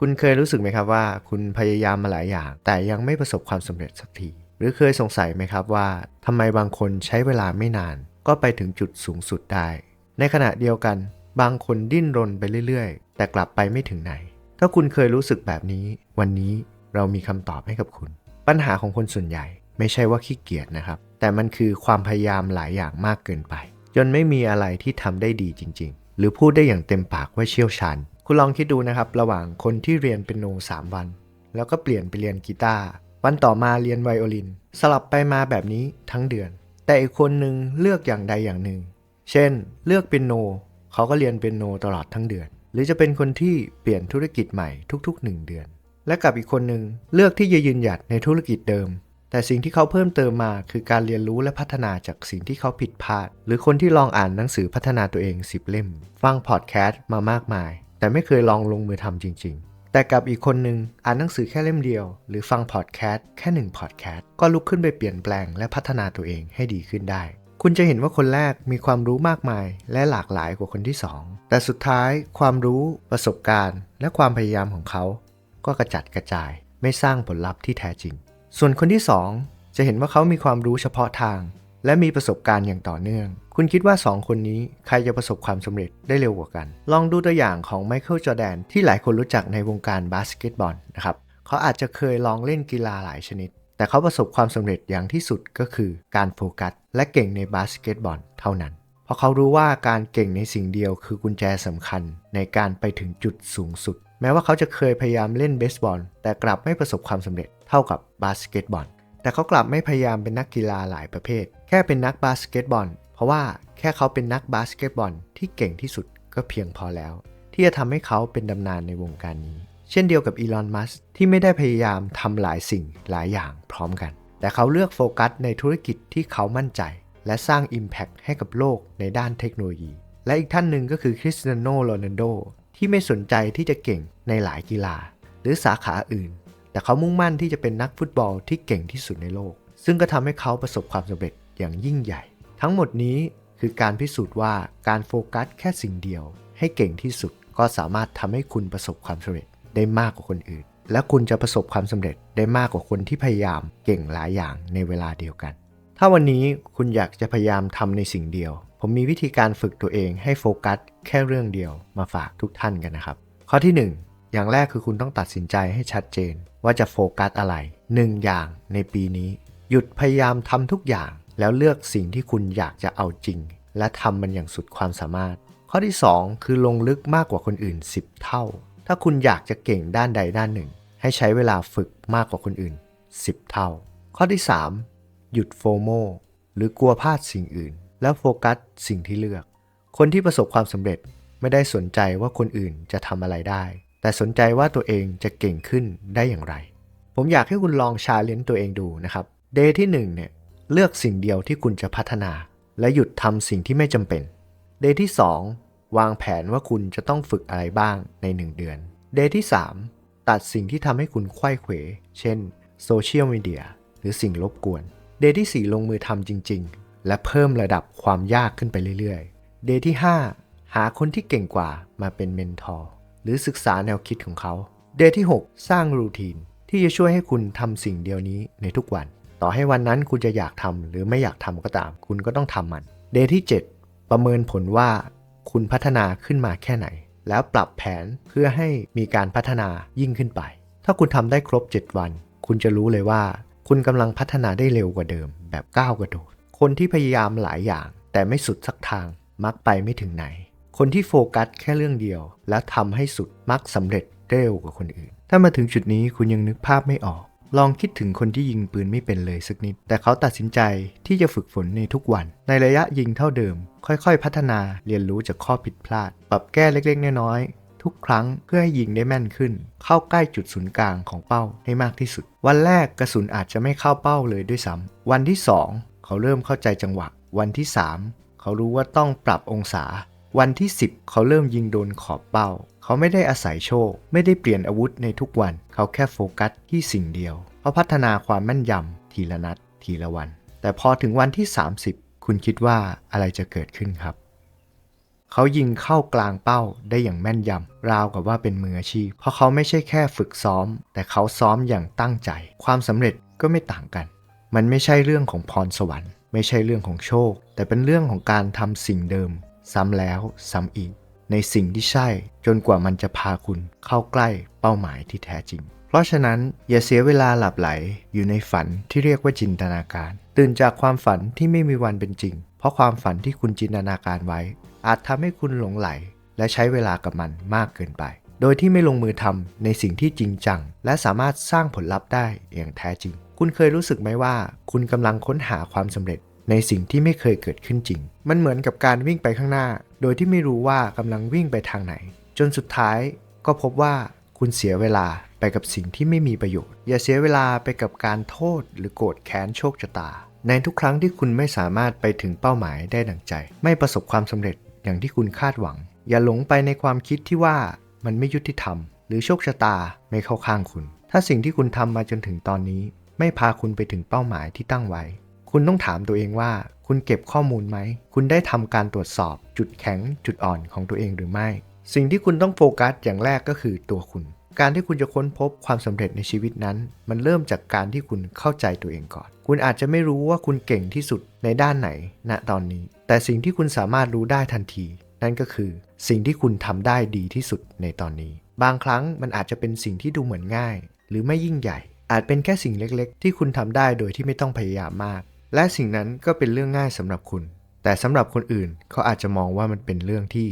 คุณเคยรู้สึกไหมครับว่า คุณพยายามมาหลายอย่าง แต่ยังไม่ประสบความสำเร็จสักที หรือเคยสงสัยไหมครับว่าทำไมบางคนใช้เวลาไม่นาน ก็ไปถึงจุดสูงสุดได้ ในขณะเดียวกัน บางคนดิ้นรนไปเรื่อยๆ แต่กลับไปไม่ถึงไหน ถ้าคุณเคยรู้สึกแบบนี้ วันนี้เรามีคำตอบให้กับคุณ ปัญหาของคนส่วนใหญ่ ไม่ใช่ว่าขี้เกียจนะครับ แต่มันคือความพยายามหลายอย่างมากเกินไป จนไม่มีอะไรที่ทำได้ดีจริง ๆ หรือพูดได้อย่างเต็มปากว่าเชี่ยวชาญ คุณลองคิดดูนะครับ ระหว่างคนที่เรียนเป็นโน 3 วัน แล้วก็เปลี่ยนไปเรียนกีตาร์วันต่อมาเรียนไวโอลิน สลับไปมาแบบนี้ทั้งเดือน แต่อีกคนหนึ่งเลือกอย่างใดอย่างหนึ่ง เช่น เลือกเป็นโนเขาก็เรียนเป็นโนตลอดทั้งเดือน หรือจะเป็นคนที่เปลี่ยนธุรกิจใหม่ทุก ๆ 1 เดือน และกับอีกคนหนึ่งเลือกที่จะยืนหยัดในธุรกิจเดิม แต่สิ่งที่เขาเพิ่มเติมมาคือการเรียนรู้และพัฒนาจากสิ่งที่เขาผิดพลาด หรือคนที่ลองอ่านหนังสือพัฒนาตัวเอง10เล่ม ฟังพอดแคสต์มามากมาย แต่ไม่เคยลองลงมือทำจริง ๆ แต่กับอีกคนหนึ่งอ่านหนังสือแค่เล่มเดียว หรือฟังพอดแคสต์แค่หนึ่งพอดแคสต์ก็ลุกขึ้นไปเปลี่ยนแปลงและพัฒนาตัวเองให้ดีขึ้นได้ คุณจะเห็นว่าคนแรกมีความรู้มากมาย และหลากหลายกว่าคนที่สองแต่สุดท้าย ความรู้ ประสบการณ์ และความพยายามของเขา ก็กระจัดกระจาย ไม่สร้างผลลัพธ์ที่แท้จริง ส่วนคนที่ 2 จะเห็นว่าเขามีความรู้เฉพาะทาง และมีประสบการณ์อย่างต่อเนื่อง คุณคิดว่า 2 คนนี้ใครจะประสบความสำเร็จได้เร็วกว่ากัน ลองดูตัวอย่างของไมเคิลจอแดนที่หลายคนรู้จักในวงการบาสเกตบอลนะครับเขาอาจจะเคยลองเล่นกีฬาหลายชนิด แต่เขาประสบความสำเร็จอย่างที่สุดก็คือการโฟกัสและเก่งในบาสเกตบอลเท่านั้น เพราะเขารู้ว่าการเก่งในสิ่งเดียวคือกุญแจสำคัญในการไปถึงจุดสูงสุด แม้ว่าเขาจะเคยพยายามเล่นเบสบอล แต่กลับไม่ประสบความสำเร็จเท่ากับบาสเกตบอลแต่เขากลับไม่พยายามเป็นนักกีฬาหลายประเภท แค่เป็นนักบาสเกตบอล เพราะว่าแค่เขาเป็นนักบาสเกตบอลที่เก่งที่สุดก็เพียงพอแล้ว ที่จะทำให้เขาเป็นตำนานในวงการนี้ เช่นเดียวกับอีลอน มัสที่ไม่ได้พยายามทำหลายสิ่งหลายอย่างพร้อมกัน แต่เขาเลือกโฟกัสในธุรกิจที่เขามั่นใจ และสร้าง Impact ให้กับโลกในด้านเทคโนโลยี และอีกท่านหนึ่งก็คือคริสเตียโนโรนัลโดที่ไม่สนใจที่จะเก่งในหลายกีฬา หรือสาขาอื่น แต่เขามุ่งมั่นที่จะเป็นนักฟุตบอลที่เก่งที่สุดในโลก ซึ่งก็ทำให้เขาประสบความสำเร็จอย่างยิ่งใหญ่ ทั้งหมดนี้คือการพิสูจน์ว่าการโฟกัสแค่สิ่งเดียว ให้เก่งที่สุดก็สามารถทำให้คุณประสบความสำเร็จได้มากกว่าคนอื่น และคุณจะประสบความสำเร็จได้มากกว่าคนที่พยายามเก่งหลายอย่างในเวลาเดียวกัน ถ้าวันนี้คุณอยากจะพยายามทำในสิ่งเดียว ผมมีวิธีการฝึกตัวเองให้โฟกัสแค่เรื่องเดียวมาฝากทุกท่านกันนะครับ ข้อที่ 1 อย่างแรกคือคุณต้องตัดสินใจให้ชัดเจน ว่าจะโฟกัสอะไรหนึ่งอย่างในปีนี้ หยุดพยายามทำทุกอย่าง แล้วเลือกสิ่งที่คุณอยากจะเอาจริง และทำมันอย่างสุดความสามารถ ข้อที่ 2 คือลงลึกมากกว่าคนอื่น 10 เท่า ถ้าคุณอยากจะเก่งด้านใดด้านหนึ่ง ให้ใช้เวลาฝึกมากกว่าคนอื่น 10 เท่า ข้อที่ 3 หยุดโฟโมหรือกลัวพลาดสิ่งอื่น แล้วโฟกัสสิ่งที่เลือก คนที่ประสบความสำเร็จไม่ได้สนใจว่าคนอื่นจะทำอะไรได้ แต่สนใจว่าตัวเองจะเก่งขึ้นได้อย่างไร ผมอยากให้คุณลองชาเลนจ์ตัวเองดูนะครับ เดย์ที่1เนี่ย เลือกสิ่งเดียวที่คุณจะพัฒนา และหยุดทำสิ่งที่ไม่จำเป็น เดย์ที่ 2 วางแผนว่าคุณจะต้องฝึกอะไรบ้างใน 1 เดือน เดย์ที่ 3 ตัดสิ่งที่ทำให้คุณไขว้เขว เช่นโซเชียลมีเดียหรือสิ่งรบกวน เดย์ที่ 4 ลงมือทำจริง ๆ และเพิ่มระดับความยากขึ้นไปเรื่อยๆ เดย์ที่ 5 หาคนที่เก่งกว่ามาเป็นเมนทอร์หรือศึกษาแนวคิดของเขา เดย์ที่ 6 สร้างรูทีนที่จะช่วยให้คุณทำสิ่งเดียวนี้ในทุกวัน ต่อให้วันนั้นคุณจะอยากทำหรือไม่อยากทำก็ตาม คุณก็ต้องทำมัน เดย์ที่ 7 ประเมินผลว่าคุณพัฒนาขึ้นมาแค่ไหน แล้วปรับแผนเพื่อให้มีการพัฒนายิ่งขึ้นไป ถ้าคุณทำได้ครบ 7 วัน คุณจะรู้เลยว่า คุณกำลังพัฒนาได้เร็วกว่าเดิม แบบก้าวกระโดด คนที่พยายามหลายอย่าง แต่ไม่สุดสักทางมักไปไม่ถึงไหน คนที่โฟกัสแค่เรื่องเดียว แล้วทำให้สุดมักสำเร็จเร็วกว่าคนอื่น ถ้ามาถึงจุดนี้คุณยังนึกภาพไม่ออก ลองคิดถึงคนที่ยิงปืนไม่เป็นเลยสักนิด แต่เขาตัดสินใจที่จะฝึกฝนในทุกวัน ในระยะยิงเท่าเดิม ค่อยๆ พัฒนาเรียนรู้จากข้อผิดพลาด ปรับแก้เล็กๆ น้อยๆ ทุกครั้งเพื่อให้ยิงได้แม่นขึ้น เข้าใกล้จุดศูนย์กลางของเป้าให้มากที่สุด วันแรกกระสุนอาจจะไม่เข้าเป้าเลยด้วยซ้ำวันที่ 2 เขาเริ่มเข้าใจจังหวะ วันที่ 3 เขารู้ว่าต้องปรับองศา วันที่ 10 เขาเริ่มยิงโดนขอบเป้า เขาไม่ได้อาศัยโชค ไม่ได้เปลี่ยนอาวุธในทุกวัน เขาแค่โฟกัสที่สิ่งเดียว เขาพัฒนาความแม่นยำทีละนัด ทีละวัน แต่พอถึงวันที่ 30 คุณคิดว่าอะไรจะเกิดขึ้นครับ เขายิงเข้ากลางเป้าได้อย่างแม่นยำราวกับว่าเป็นมืออาชีพ เพราะเขาไม่ใช่แค่ฝึกซ้อม แต่เขาซ้อมอย่างตั้งใจ ความสำเร็จก็ไม่ต่างกัน มันไม่ใช่เรื่องของพรสวรรค์ ไม่ใช่เรื่องของโชค แต่เป็นเรื่องของการทำสิ่งเดิม ซ้ำแล้วซ้ำอีก ในสิ่งที่ใช่ จนกว่ามันจะพาคุณเข้าใกล้เป้าหมายที่แท้จริง เพราะฉะนั้นอย่าเสียเวลาหลับไหลอยู่ในฝันที่เรียกว่าจินตนาการ ตื่นจากความฝันที่ไม่มีวันเป็นจริง เพราะความฝันที่คุณจินตนาการไว้ อาจทำให้คุณหลงไหล และใช้เวลากับมันมากเกินไป โดยที่ไม่ลงมือทำในสิ่งที่จริงจัง และสามารถสร้างผลลัพธ์ได้อย่างแท้จริง คุณเคยรู้สึกไหมว่า คุณกำลังค้นหาความสำเร็จในสิ่งที่ไม่เคยเกิดขึ้นจริง มันเหมือนกับการวิ่งไปข้างหน้า โดยที่ไม่รู้ว่ากำลังวิ่งไปทางไหน จนสุดท้ายก็พบว่าคุณเสียเวลาไปกับสิ่งที่ไม่มีประโยชน์ อย่าเสียเวลาไปกับการโทษหรือโกรธแค้นโชคชะตา ในทุกครั้งที่คุณไม่สามารถไปถึงเป้าหมายได้ดังใจ ไม่ประสบความสำเร็จอย่างที่คุณคาดหวัง อย่าหลงไปในความคิดที่ว่ามันไม่ยุติธรรม หรือโชคชะตาไม่เข้าข้างคุณ ถ้าสิ่งที่คุณทำมาจนถึงตอนนี้ ไม่พาคุณไปถึงเป้าหมายที่ตั้งไว้ คุณต้องถามตัวเองว่า คุณเก็บข้อมูลไหม คุณได้ทำการตรวจสอบจุดแข็งจุดอ่อนของตัวเองหรือไม่ สิ่งที่คุณต้องโฟกัสอย่างแรกก็คือตัวคุณ การที่คุณจะค้นพบความสำเร็จในชีวิตนั้น มันเริ่มจากการที่คุณเข้าใจตัวเองก่อน คุณอาจจะไม่รู้ว่าคุณเก่งที่สุดในด้านไหนณตอนนี้ แต่สิ่งที่คุณสามารถรู้ได้ทันที นั่นก็คือ สิ่งที่คุณทำได้ดีที่สุดในตอนนี้ บางครั้งมันอาจจะเป็นสิ่งที่ดูเหมือนง่าย หรือไม่ยิ่งใหญ่อาจเป็นแค่สิ่งเล็กๆ ที่คุณทำได้โดยที่ไม่ต้องพยายามมาก และสิ่งนั้นก็เป็นเรื่องง่ายสำหรับคุณ แต่สำหรับคนอื่นเขาอาจจะมองว่ามันเป็นเรื่องที่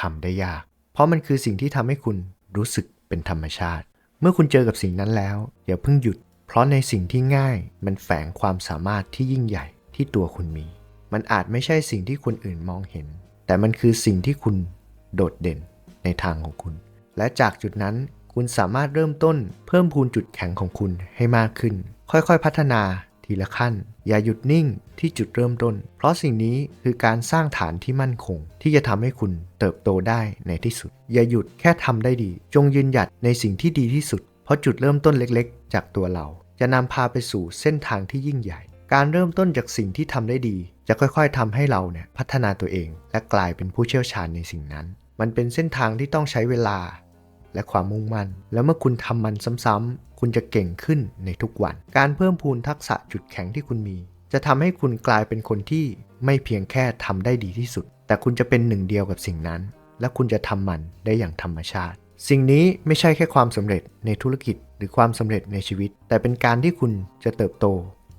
ทำได้ยาก เพราะมันคือสิ่งที่ทำให้คุณรู้สึกเป็นธรรมชาติ เมื่อคุณเจอกับสิ่งนั้นแล้วอย่าเพิ่งหยุด เพราะในสิ่งที่ง่ายมันแฝงความสามารถที่ยิ่งใหญ่ที่ตัวคุณมี มันอาจไม่ใช่สิ่งที่คนอื่นมองเห็น แต่มันคือสิ่งที่คุณโดดเด่นในทางของคุณ และจากจุดนั้นคุณสามารถเริ่มต้นเพิ่มพูนจุดแข็งของคุณให้มากขึ้น ค่อยๆ พัฒนาทีละขั้น อย่าหยุดนิ่งที่จุดเริ่มต้น เพราะสิ่งนี้คือการสร้างฐานที่มั่นคง ที่จะทำให้คุณเติบโตได้ในที่สุด อย่าหยุดแค่ทำได้ดี จงยืนหยัดในสิ่งที่ดีที่สุด เพราะจุดเริ่มต้นเล็กๆ จากตัวเรา จะนำพาไปสู่เส้นทางที่ยิ่งใหญ่ การเริ่มต้นจากสิ่งที่ทำได้ดี จะค่อยๆทำให้เราเนี่ยพัฒนาตัวเอง และกลายเป็นผู้เชี่ยวชาญในสิ่งนั้น มันเป็นเส้นทางที่ต้องใช้เวลา และความมุ่งมั่น แล้วเมื่อคุณทำมันซ้ำๆ คุณจะเก่งขึ้นในทุกวัน การเพิ่มพูนทักษะจุดแข็งที่คุณมี จะทำให้คุณกลายเป็นคนที่ไม่เพียงแค่ทำได้ดีที่สุด แต่คุณจะเป็นหนึ่งเดียวกับสิ่งนั้น และคุณจะทำมันได้อย่างธรรมชาติ สิ่งนี้ไม่ใช่แค่ความสำเร็จในธุรกิจ หรือความสำเร็จในชีวิต แต่เป็นการที่คุณจะเติบโต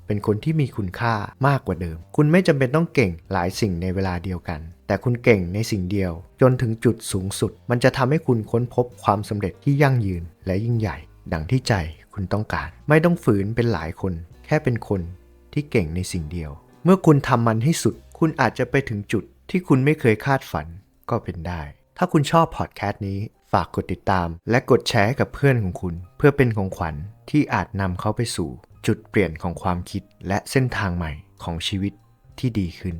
เป็นคนที่มีคุณค่ามากกว่าเดิม คุณไม่จำเป็นต้องเก่งหลายสิ่งในเวลาเดียวกันแต่คุณเก่งในสิ่งเดียว จนถึงจุดสูงสุด มันจะทำให้คุณค้นพบความสำเร็จที่ยั่งยืนและยิ่งใหญ่ ดังที่ใจคุณต้องการ ไม่ต้องฝืนเป็นหลายคน แค่เป็นคนที่เก่งในสิ่งเดียว เมื่อคุณทำมันให้สุด คุณอาจจะไปถึงจุดที่คุณไม่เคยคาดฝันก็เป็นได้ ถ้าคุณชอบพอดแคสต์นี้ ฝากกดติดตาม และกดแชร์กับเพื่อนของคุณ เพื่อเป็นของขวัญที่อาจนำเขาไปสู่ จุดเปลี่ยนของความคิดและเส้นทางใหม่ของชีวิตที่ดีขึ้น